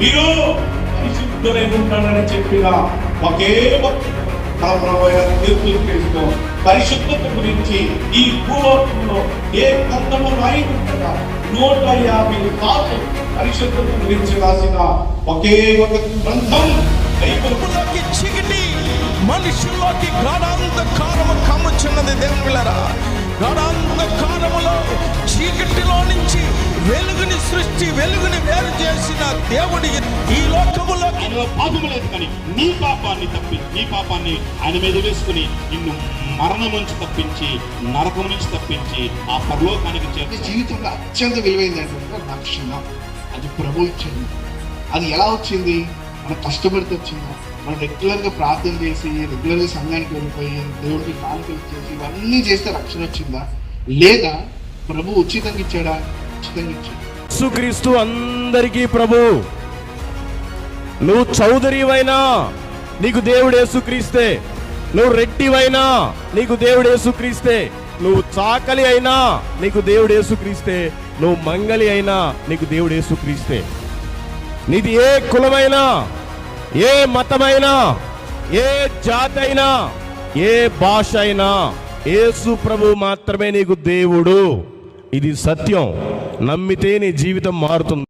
మీరు పరిశుద్ధులై ఉంటాడని చెప్పిన ఒకే భక్తుడు తీర్పులు చేసుకో పరిశుద్ధత గురించి ఈ భూలోకంలో ఏ గ్రంథము రాయి నూట యాభై సార్లు పరిశుద్ధత గురించి రాసిన ఒకే ఒక గ్రంథం చీకటి మనుషుల్లోకి గాఢాంధకారము కమ్ముచున్నది దేవుని సృష్టి వెలుగుని వేరు చేసిన దేవుడి ఈ లోకములో ఆయనలో పాపము లేదు కానీ నీ పాపాన్ని తప్పి నీ పాపాన్ని ఆయన మీద వేసుకుని నిన్ను మరణం నుంచి తప్పించి నరకం నుంచి తప్పించి ఆ పరలోకానికి నీ చేర్చి జీవితంలో అత్యంత విలువైంది రక్షణ అది ప్రభు ఇచ్చింది. అది ఎలా వచ్చింది? మనం కష్టపడితే వచ్చిందా? మనం రెగ్యులర్గా ప్రార్థన చేసి రెగ్యులర్గా సంఘానికి వెళ్ళిపోయి దేవుడికి కానుకలు చేసి ఇవన్నీ చేస్తే రక్షణ వచ్చిందా? లేదా ప్రభు ఉచితంగా ఇచ్చాడా? ఉచితంగా ఇచ్చాడు. యేసుక్రీస్తు అందరికీ ప్రభు. నువ్వు చౌదరివైనా నీకు దేవుడు యేసుక్రీస్తే. నువ్వు రెట్టివైనా నీకు దేవుడు యేసుక్రీస్తే. నువ్వు చాకలి అయినా నీకు దేవుడు యేసుక్రీస్తే. నువ్వు మంగలి అయినా నీకు దేవుడు యేసుక్రీస్తే. నీది ఏ కులమైనా ఏ మతమైనా ఏ జాతి అయినా ఏ భాష అయినా యేసు ప్రభు మాత్రమే నీకు దేవుడు. ఇది సత్యం. నమ్మితే నీ జీవితం మారుతుంది.